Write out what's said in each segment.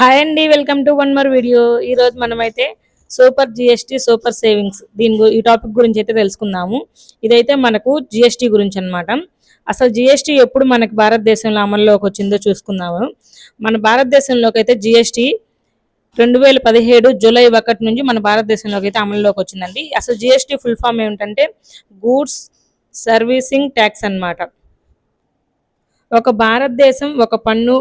Hi అండి welcome to one more video. ఈ రోజు మనమైతే సూపర్ జిఎస్టి సూపర్ సేవింగ్స్ దీని గు- ఈ టాపిక్ గురించి అయితే తెలుసుకుందాము. ఇదైతే మనకు జిఎస్టి గురించి అన్నమాట. అసలు జిఎస్టి ఎప్పుడు మనకి భారతదేశంలో అమల్లోకి వచ్చిందో చూసుకుందాము. మన భారతదేశంలోకి అయితే జిఎస్టి రెండు వేల పదిహేడు జూలై ఒకటి నుంచి మన భారతదేశంలోకి అయితే అమల్లోకి వచ్చిందండి. అసలు జిఎస్టి ఫుల్ ఫామ్ ఏమిటంటే గూడ్స్ సర్వీసింగ్ ట్యాక్స్ అన్నమాట. ఒక భారతదేశం ఒక పన్ను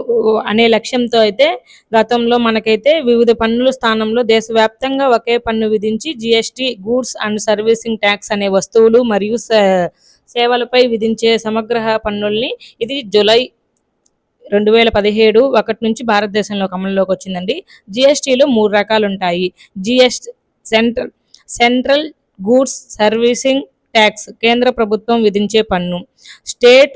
అనే లక్ష్యంతో అయితే గతంలో మనకైతే వివిధ పన్నుల స్థానంలో దేశవ్యాప్తంగా ఒకే పన్ను విధించి GST goods and servicing tax అనే వస్తువులు మరియు సే- సేవలపై విధించే సమగ్ర పన్నుల్ని ఇది జులై రెండు వేల పదిహేడు ఒకటి నుంచి భారతదేశంలో అమలులోకి వచ్చిందండి. జిఎస్టీలో మూడు రకాలు ఉంటాయి GS central central goods servicing tax కేంద్ర ప్రభుత్వం విధించే పన్ను. స్టేట్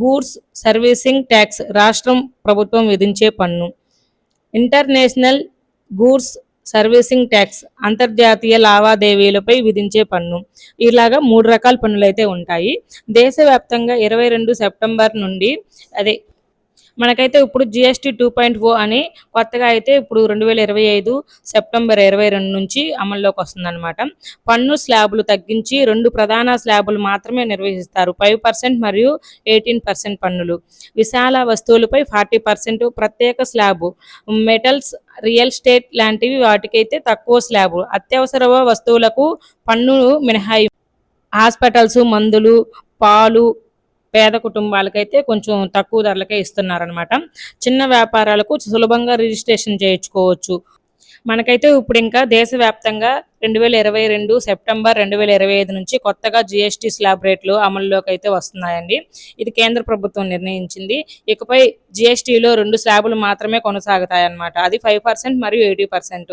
గూడ్స్ సర్వీసింగ్ ట్యాక్స్ రాష్ట్రం ప్రభుత్వం విధించే పన్ను. ఇంటర్నేషనల్ గూడ్స్ సర్వీసింగ్ ట్యాక్స్ అంతర్జాతీయ లావాదేవీలపై విధించే పన్ను. ఇలాగా మూడు రకాల పన్నులు అయితే ఉంటాయి. దేశవ్యాప్తంగా ఇరవై రెండు సెప్టెంబర్ నుండి అదే మనకైతే ఇప్పుడు జిఎస్టీ టూ పాయింట్ ఓ అని కొత్తగా అయితే ఇప్పుడు రెండు వేల ఇరవై ఐదు సెప్టెంబర్ ఇరవై రెండు నుంచి అమల్లోకి వస్తుందన్నమాట. పన్ను స్లాబులు తగ్గించి రెండు ప్రధాన స్లాబులు మాత్రమే నిర్వహిస్తారు. ఫైవ్ పర్సెంట్ మరియు ఎయిటీన్ పర్సెంట్ పన్నులు. విశాల వస్తువులపై ఫార్టీ పర్సెంట్ ప్రత్యేక స్లాబు. మెటల్స్ రియల్ స్టేట్ లాంటివి వాటికైతే తక్కువ స్లాబు. అత్యవసర వస్తువులకు పన్ను మినహాయి హాస్పిటల్స్ మందులు పాలు పేద కుటుంబాలకైతే కొంచెం తక్కువ ధరలకే ఇస్తున్నారనమాట చిన్న వ్యాపారాలకు సులభంగా రిజిస్ట్రేషన్ చేయించుకోవచ్చు. మనకైతే ఇప్పుడు ఇంకా దేశవ్యాప్తంగా రెండు వేల ఇరవై రెండు సెప్టెంబర్ రెండు వేల ఇరవై ఐదు నుంచి కొత్తగా జిఎస్టీ స్లాబ్ రేట్లు అమల్లోకి అయితే వస్తున్నాయండి. ఇది కేంద్ర ప్రభుత్వం నిర్ణయించింది. ఇకపై జిఎస్టీలో రెండు స్లాబులు మాత్రమే కొనసాగుతాయి అన్నమాట అది ఫైవ్ పర్సెంట్ మరియు ఎయిటీ పర్సెంట్.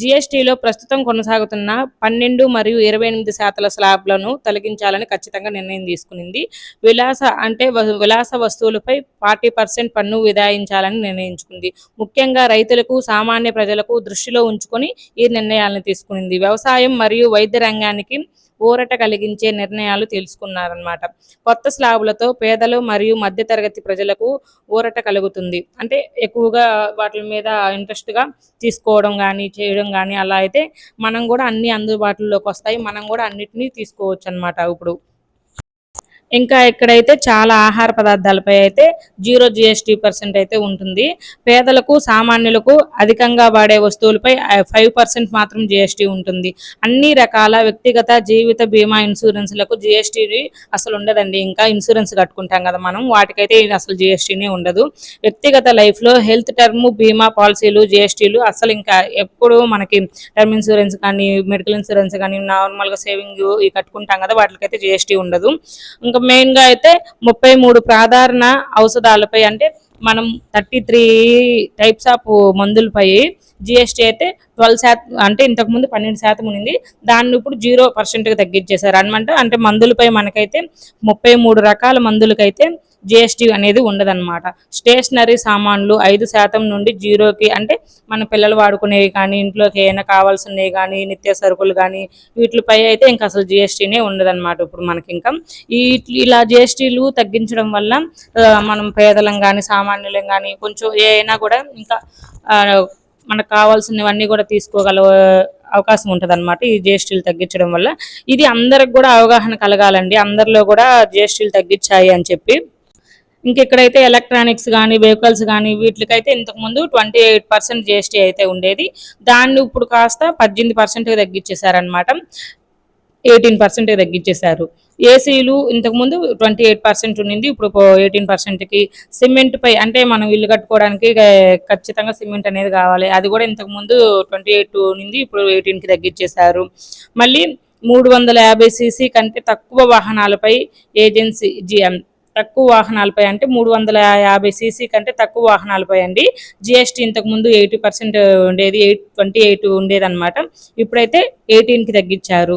జిఎస్టీలో ప్రస్తుతం కొనసాగుతున్న పన్నెండు మరియు ఇరవై ఎనిమిది శాతాల స్లాబ్లను తొలగించాలని ఖచ్చితంగా నిర్ణయం తీసుకునింది. విలాస అంటే విలాస వస్తువులపై ఫార్టీ పర్సెంట్ పన్ను విధాయించాలని నిర్ణయించుకుంది. ముఖ్యంగా రైతులకు సామాన్య ప్రజలకు దృష్టిలో ఉంచుకొని ఈ నిర్ణయాలను తీసుకునింది వ్యవసాయం మరియు వైద్య రంగానికి ఊరట కలిగించే నిర్ణయాలు తెలుసుకున్నారన్నమాట. కొత్త స్లాబులతో పేదలు మరియు మధ్యతరగతి ప్రజలకు ఊరట కలుగుతుంది. అంటే ఎక్కువగా వాటి మీద ఇంట్రెస్ట్గా తీసుకోవడం కానీ చేయడం కానీ అలా అయితే మనం కూడా అన్ని అందుబాటులోకి వస్తాయి. మనం కూడా అన్నిటినీ తీసుకోవచ్చు అన్నమాట ఇప్పుడు. ఇంకా ఇక్కడైతే చాలా ఆహార పదార్థాలపై అయితే జీరో జిఎస్టీ పర్సెంట్ అయితే ఉంటుంది. పేదలకు సామాన్యులకు అధికంగా వాడే వస్తువులపై ఫైవ్ పర్సెంట్ మాత్రం జిఎస్టీ ఉంటుంది. అన్ని రకాల వ్యక్తిగత జీవిత బీమా ఇన్సూరెన్స్లకు జిఎస్టీ అసలు ఉండదండి. ఇంకా ఇన్సూరెన్స్ కట్టుకుంటాం కదా మనం వాటికైతే అసలు జిఎస్టీనే ఉండదు. వ్యక్తిగత లైఫ్లో హెల్త్ టర్మ్ బీమా పాలసీలు జిఎస్టీలు అసలు ఇంకా ఎప్పుడు మనకి టర్మ్ ఇన్సూరెన్స్ కానీ మెడికల్ ఇన్సూరెన్స్ కానీ నార్మల్గా సేవింగ్ ఇవి కట్టుకుంటాం కదా వాటికైతే జిఎస్టీ ఉండదు. ఇంకా ఇంకా మెయిన్గా అయితే ముప్పై మూడు ప్రాధారణ ఔషధాలపై అంటే మనం థర్టీ త్రీ టైప్స్ ఆఫ్ మందులపై జిఎస్టీ అయితే ట్వెల్వ్ శాతం అంటే ఇంతకు ముందు పన్నెండు శాతం ఉంది దాన్ని ఇప్పుడు జీరో పర్సెంట్గా తగ్గించేశారు. అనమాట అంటే మందులపై మనకైతే ముప్పై మూడు రకాల మందులకైతే జిఎస్టీ అనేది ఉండదన్నమాట. స్టేషనరీ సామాన్లు ఐదు శాతం నుండి జీరోకి అంటే మన పిల్లలు వాడుకునేవి కానీ ఇంట్లోకి ఏమైనా కావాల్సినవి కానీ నిత్య సరుకులు కానీ వీటిపై అయితే ఇంకా అసలు జిఎస్టీనే ఉండదన్నమాట ఇప్పుడు మనకి ఇంకా. ఈ ఇలా జిఎస్టీలు తగ్గించడం వల్ల మనం పేదలం కానీ సామాన్యులం కానీ కొంచెం ఏమైనా కూడా ఇంకా మనకు కావాల్సినవన్నీ కూడా తీసుకోగల అవకాశం ఉంటుంది అనమాట ఈ జిఎస్టీలు తగ్గించడం వల్ల. ఇది అందరికి కూడా అవగాహన కలగాలండి. అందరిలో కూడా జిఎస్టీలు తగ్గించాయి అని చెప్పి. ఇంక ఇక్కడైతే ఎలక్ట్రానిక్స్ కానీ వెహికల్స్ కానీ వీటికైతే ఇంతకు ముందు ట్వంటీ ఎయిట్ పర్సెంట్ జిఎస్టీ అయితే ఉండేది. దాన్ని ఇప్పుడు కాస్త పద్దెనిమిది పర్సెంట్ తగ్గించేశారనమాట ఎయిటీన్ పర్సెంట్ తగ్గించేశారు ఏసీలు ఇంతకుముందు ట్వంటీ ఎయిట్ పర్సెంట్ ఉండింది ఇప్పుడు ఎయిటీన్ పర్సెంట్కి సిమెంట్ పై అంటే మనం ఇల్లు కట్టుకోవడానికి ఖచ్చితంగా సిమెంట్ అనేది కావాలి. అది కూడా ఇంతకు ముందు ట్వంటీ ఎయిట్ ఉండింది ఇప్పుడు 18 కి తగ్గించేశారు మళ్ళీ మూడు వందల యాభై సీసీ కంటే తక్కువ వాహనాలపై ఏజెన్సీ జిఎం తక్కువ వాహనాలపై అంటే మూడు వందల యాభై సీసీ కంటే తక్కువ వాహనాలపై అండి. జిఎస్టీ ఇంతకు ముందు ఎయిటీ పర్సెంట్ ఉండేది ఎయిట్ ట్వంటీ ఎయిట్ ఉండేది అనమాట ఇప్పుడైతే 18 కి తగ్గించారు.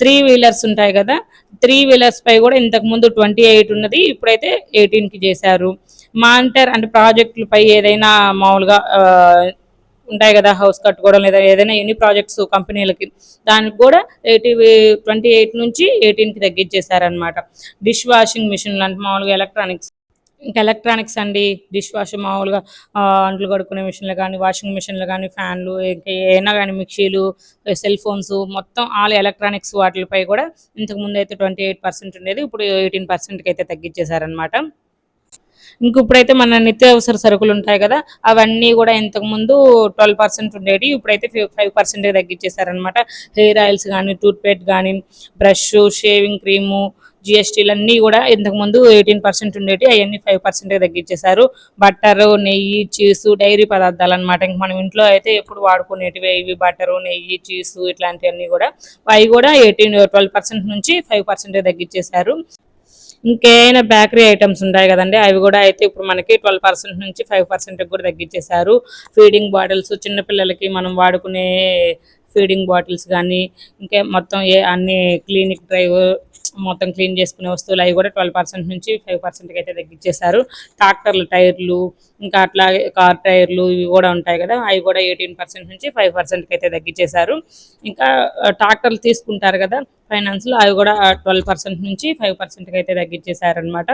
త్రీ వీలర్స్ ఉంటాయి కదా త్రీ వీలర్స్ పై కూడా ఇంతకు ముందు ట్వంటీ ఎయిట్ ఉన్నది ఇప్పుడైతే 18 కి చేశారు. మానిటర్ అంటే ప్రాజెక్టులపై ఏదైనా మామూలుగా ఉంటాయి కదా హౌస్ కట్టుకోవడం లేదా ఏదైనా ఎన్ని ప్రాజెక్ట్స్ కంపెనీలకి దానికి కూడా ఎయిటీ ట్వంటీ ఎయిట్ నుంచి 18 కి తగ్గించేశారనమాట డిష్ వాషింగ్ మిషన్ లాంటి మామూలుగా ఎలక్ట్రానిక్స్ ఇంకా ఎలక్ట్రానిక్స్ అండి డిష్ వాష్ మామూలుగా అంట్లు కడుక్కునే మిషన్లు కానీ వాషింగ్ మిషన్లు కానీ ఫ్యాన్లు ఇంకా ఏమైనా కానీ మిక్సీలు సెల్ ఫోన్స్ మొత్తం ఆల్ ఎలక్ట్రానిక్స్ వాటిపై కూడా ఇంతకు ముందు అయితే ట్వంటీ ఎయిట్ పర్సెంట్ ఉండేది ఇప్పుడు ఎయిటీన్ పర్సెంట్కి అయితే తగ్గించేశారనమాట ఇంక ఇప్పుడైతే మన నిత్యావసర సరుకులు ఉంటాయి కదా అవన్నీ కూడా ఇంతకు ముందు ట్వెల్వ్ పర్సెంట్ ఉండేవి ఇప్పుడైతే ఫైవ్ పర్సెంట్ తగ్గించేశారనమాట హెయిర్ ఆయిల్స్ కానీ టూత్పేట్ కానీ బ్రష్ షేవింగ్ క్రీము జిఎస్టీలన్నీ కూడా ఇంతకు ముందు ఎయిటీన్ పర్సెంట్ ఉండేవి అవన్నీ ఫైవ్ పర్సెంట్ తగ్గించేశారు బట్టర్ నెయ్యి చీజ్ డైరీ పదార్థాలు అనమాట ఇంక మనం ఇంట్లో అయితే ఎప్పుడు వాడుకునేటివి ఇవి బట్టరు నెయ్యి చీజ్ ఇట్లాంటివన్నీ కూడా. అవి కూడా ఎయిటీన్ ట్వెల్వ్ పర్సెంట్ నుంచి ఫైవ్ పర్సెంట్ తగ్గించేశారు ఇంకేమైనా బేకరీ ఐటమ్స్ ఉంటాయి కదండి అవి కూడా అయితే ఇప్పుడు మనకి ట్వెల్వ్ పర్సెంట్ నుంచి ఫైవ్ పర్సెంట్ కూడా తగ్గించేశారు. ఫీడింగ్ బాటిల్స్ చిన్నపిల్లలకి మనం వాడుకునే ఫీడింగ్ బాటిల్స్ కానీ ఇంకా మొత్తం ఏ అన్ని క్లినిక్ డ్రైవ్ మొత్తం క్లీన్ చేసుకునే వస్తువులు అవి కూడా ట్వెల్వ్ పర్సెంట్ నుంచి ఫైవ్ పర్సెంట్కి అయితే తగ్గించేశారు ట్రాక్టర్ల టైర్లు ఇంకా అట్లాగే కార్ టైర్లు ఇవి కూడా ఉంటాయి కదా అవి కూడా ఎయిటీన్ పర్సెంట్ నుంచి ఫైవ్ పర్సెంట్కి అయితే తగ్గించేశారు ఇంకా ట్రాక్టర్లు తీసుకుంటారు కదా ఫైనాన్స్లో అవి కూడా ట్వెల్వ్ పర్సెంట్ నుంచి ఫైవ్ పర్సెంట్కి అయితే తగ్గించేశారనమాట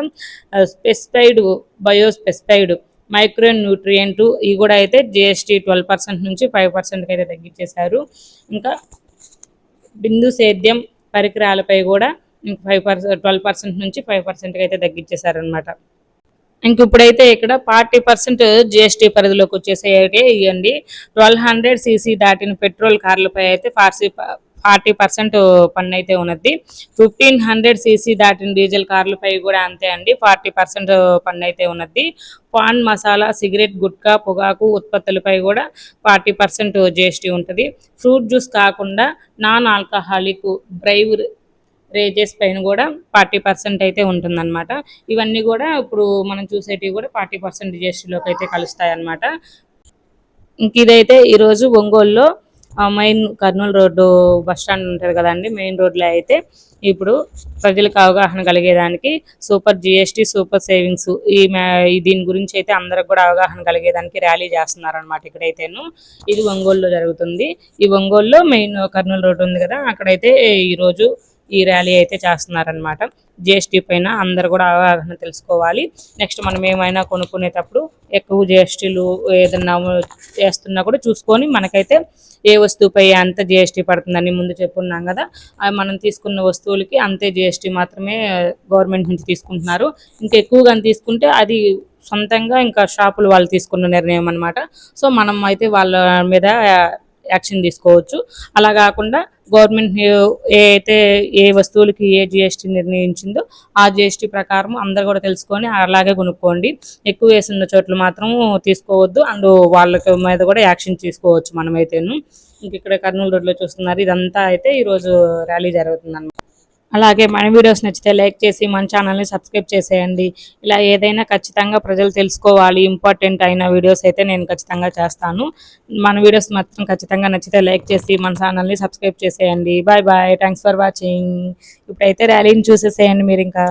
specified bio specified micro nutrient ఇవి కూడా అయితే జిఎస్టీ ట్వెల్వ్ పర్సెంట్ నుంచి ఫైవ్ పర్సెంట్కి అయితే తగ్గించేశారు. ఇంకా బిందు సేద్యం పరికరాలపై కూడా ఫైవ్ పర్సెంట్ ట్వెల్వ్ పర్సెంట్ నుంచి ఫైవ్ పర్సెంట్కి అయితే తగ్గించేశారనమాట ఇంక ఇప్పుడైతే ఇక్కడ ఫార్టీ పర్సెంట్ జిఎస్టీ పరిధిలోకి వచ్చేసేటి ఇవ్వండి ట్వెల్వ్ హండ్రెడ్ సీసీ దాటిన పెట్రోల్ కార్లపై అయితే ఫార్సీ ఫార్టీ పర్సెంట్ పన్ను అయితే ఉన్నది. ఫిఫ్టీన్ హండ్రెడ్ సీసీ దాటిన డీజిల్ కార్లపై కూడా అంతే అండి ఫార్టీ పర్సెంట్ పన్ను అయితే ఉన్నది. పాన్ మసాలా సిగరెట్ గుట్కా పొగాకు ఉత్పత్తులపై కూడా ఫార్టీ పర్సెంట్ జిఎస్టీ ఉంటుంది. ఫ్రూట్ జ్యూస్ కాకుండా నాన్ ఆల్కహాలిక్ డ్రైవ్ రేజెస్ పైన కూడా ఫార్టీ పర్సెంట్ అయితే ఉంటుందన్నమాట. ఇవన్నీ కూడా ఇప్పుడు మనం చూసేటివి కూడా ఫార్టీ పర్సెంట్ జిఎస్టీలోకి అయితే కలుస్తాయి అన్నమాట ఇంక ఇదైతే ఈరోజు ఒంగోలులో main Kurnool road bus stand ఉంటుంది కదండి మెయిన్ రోడ్లో అయితే ఇప్పుడు ప్రజలకు అవగాహన కలిగేదానికి సూపర్ జిఎస్టీ సూపర్ సేవింగ్స్ ఈ ఈ దీని గురించి అయితే అందరికి కూడా అవగాహన కలిగేదానికి ర్యాలీ చేస్తున్నారనమాట ఇక్కడైతేను. ఇది ఒంగోలులో జరుగుతుంది. ఈ ఒంగోలులో మెయిన్ కర్నూలు రోడ్డు ఉంది కదా అక్కడైతే ఈరోజు ఈ ర్యాలీ అయితే చేస్తున్నారనమాట జిఎస్టీ పైన అందరు కూడా అవగాహన తెలుసుకోవాలి. నెక్స్ట్ మనం ఏమైనా కొనుక్కునేటప్పుడు ఎక్కువ జిఎస్టీలు ఏదన్నా చేస్తున్నా కూడా చూసుకొని మనకైతే ఏ వస్తువుపై ఎంత జిఎస్టీ పడుతుందని ముందు చెప్పున్నాం కదా అవి మనం తీసుకున్న వస్తువులకి అంతే జిఎస్టీ మాత్రమే గవర్నమెంట్ నుంచి తీసుకుంటున్నారు. ఇంకా ఎక్కువగా తీసుకుంటే అది సొంతంగా ఇంకా షాపులు వాళ్ళు తీసుకున్న నిర్ణయం అనమాట సో మనం అయితే వాళ్ళ మీద యాక్షన్ తీసుకోవచ్చు. అలా కాకుండా గవర్నమెంట్ ఏ అయితే ఏ వస్తువులకి ఏ జిఎస్టీ నిర్ణయించిందో ఆ జిఎస్టీ ప్రకారం అందరు కూడా తెలుసుకొని అలాగే కొనుక్కోండి. ఎక్కువ వేసిన చోట్ల మాత్రం తీసుకోవద్దు. అండ్ వాళ్ళ మీద కూడా యాక్షన్ తీసుకోవచ్చు మనమైతేను. ఇంక ఇక్కడ కర్నూలు రోడ్లో చూస్తున్నారు. ఇదంతా అయితే ఈరోజు ర్యాలీ జరుగుతుంది అలాగే మన వీడియోస్ నచ్చితే లైక్ చేసి మన ఛానల్ని సబ్స్క్రైబ్ చేసేయండి. ఇలా ఏదైనా ఖచ్చితంగా ప్రజలు తెలుసుకోవాలి ఇంపార్టెంట్ అయిన వీడియోస్ అయితే నేను ఖచ్చితంగా చేస్తాను. మన వీడియోస్ మాత్రం ఖచ్చితంగా నచ్చితే లైక్ చేసి మన ఛానల్ని సబ్స్క్రైబ్ చేసేయండి. Bye bye. Thanks for watching ఇప్పుడైతే ర్యాలీని చూసేసేయండి మీరు ఇంకా.